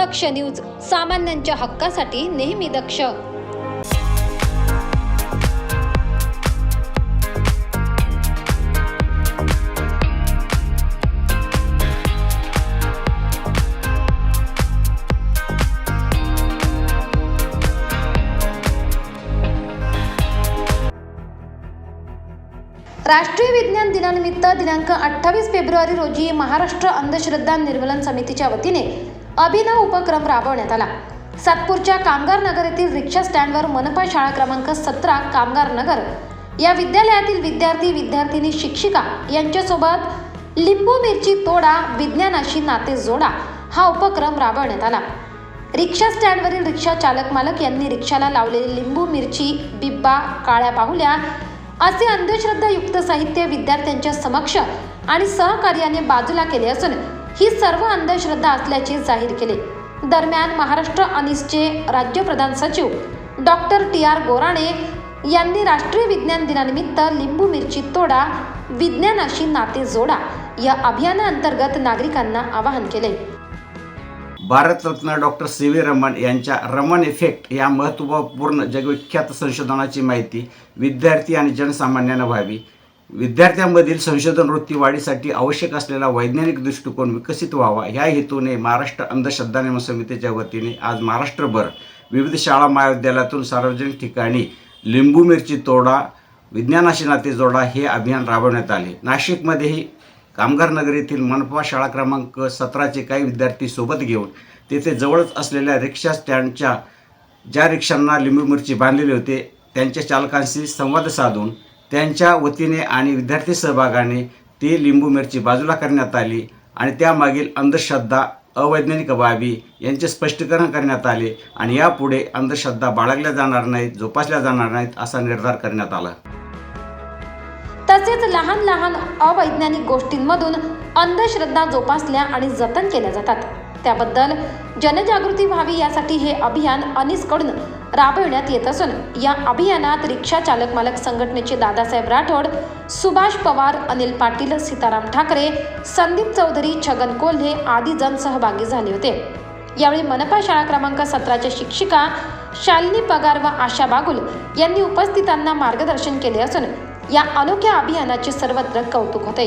दक्ष news सामान्यांच्या हक्कासाठी नेहमी दक्ष. राष्ट्रीय विज्ञान दिनानिमित्त दिनांक अठ्ठावीस फेब्रुवारी रोजी महाराष्ट्र अंधश्रद्धा निर्मूलन समितीच्या वतीने अभिनव उपक्रम राबवण्यात आला. सातपूरच्या कामगार नगर येथील रिक्षा स्टँडवर मनपा शाळा क्रमांक सतरा कामगार नगर. या विद्यालयातील विद्यार्थी विद्यार्थिनी शिक्षिका यांच्यासोबत लिंबू मिरची तोडा विज्ञानाशी नाते जोडा हा उपक्रम राबवण्यात आला. रिक्षा स्टँडवरील रिक्षा चालक मालक यांनी रिक्षाला लावलेली लिंबू मिरची बिब्बा काळ्या पाहुल्या असे अंधश्रद्धायुक्त साहित्य विद्यार्थ्यांच्या समक्ष आणि सहकार्याने बाजूला केले असून ही सर्व अंधश्रद्धा असल्याचे जाहीर केले. दरम्यान महाराष्ट्र अनिसचे राज्य प्रधान सचिव डॉक्टर टी. आर. गोराणे यांनी राष्ट्रीय विज्ञान दिनानिमित्त लिंबू मिरची तोडा विज्ञानाशी नाते जोडा या अभियानाअंतर्गत नागरिकांना आवाहन केले. Bharat Ratna doctor C. V. Raman यांच्या रमण इफेक्ट या महत्त्वपूर्ण जगविख्यात संशोधनाची माहिती विद्यार्थी आणि जनसामान्यांना व्हावी. विद्यार्थ्यांमधील संशोधन वृत्ती वाढीसाठी आवश्यक असलेला वैज्ञानिक दृष्टिकोन विकसित व्हावा. ह्या हेतूने महाराष्ट्र अंधश्रद्धा नियमन समितीच्या वतीने आज महाराष्ट्रभर विविध शाळा महाविद्यालयातून सार्वजनिक ठिकाणी लिंबू मिरची तोडा विज्ञानाशी नाते जोडा हे अभियान राबवण्यात आले. नाशिकमध्येही कामगार नगर येथील मनपा शाळा क्रमांक सतराचे काही विद्यार्थी सोबत घेऊन तेथे जवळच असलेल्या रिक्षा स्टँडच्या ज्या रिक्षांना लिंबू मिरची बांधलेले होते त्यांच्या चालकांशी संवाद साधून त्यांच्या वतीने आणि विद्यार्थी सहभागाने ती लिंबू मिरची बाजूला करण्यात आली आणि त्यामागील अंधश्रद्धा अवैज्ञानिक बाबी यांचे स्पष्टीकरण करण्यात आले आणि यापुढे अंधश्रद्धा बाळगल्या जाणार नाहीत जोपासल्या जाणार नाहीत असा निर्धार करण्यात आला. तसेच लहान लहान अवैज्ञानिक गोष्टींमधून अंधश्रद्धा जोपासल्या आणि जतन केल्या जातात. त्याबद्दल जनजागृती व्हावी यासाठी हे अभियान अनिसकडून राबविण्यात येत असून या अभियानात रिक्षा चालक मालक संघटनेचे दादासाहेब राठोड सुभाष पवार अनिल पाटील सीताराम ठाकरे संदीप चौधरी छगन कोल्हे आदी जण सहभागी झाले होते. यावेळी मनपा शाळा क्रमांक सतराच्या शिक्षिका शालिनी पगार व आशा बागुल यांनी उपस्थितांना मार्गदर्शन केले असून या अनोख्या अभियानाचे सर्वत्र कौतुक होते.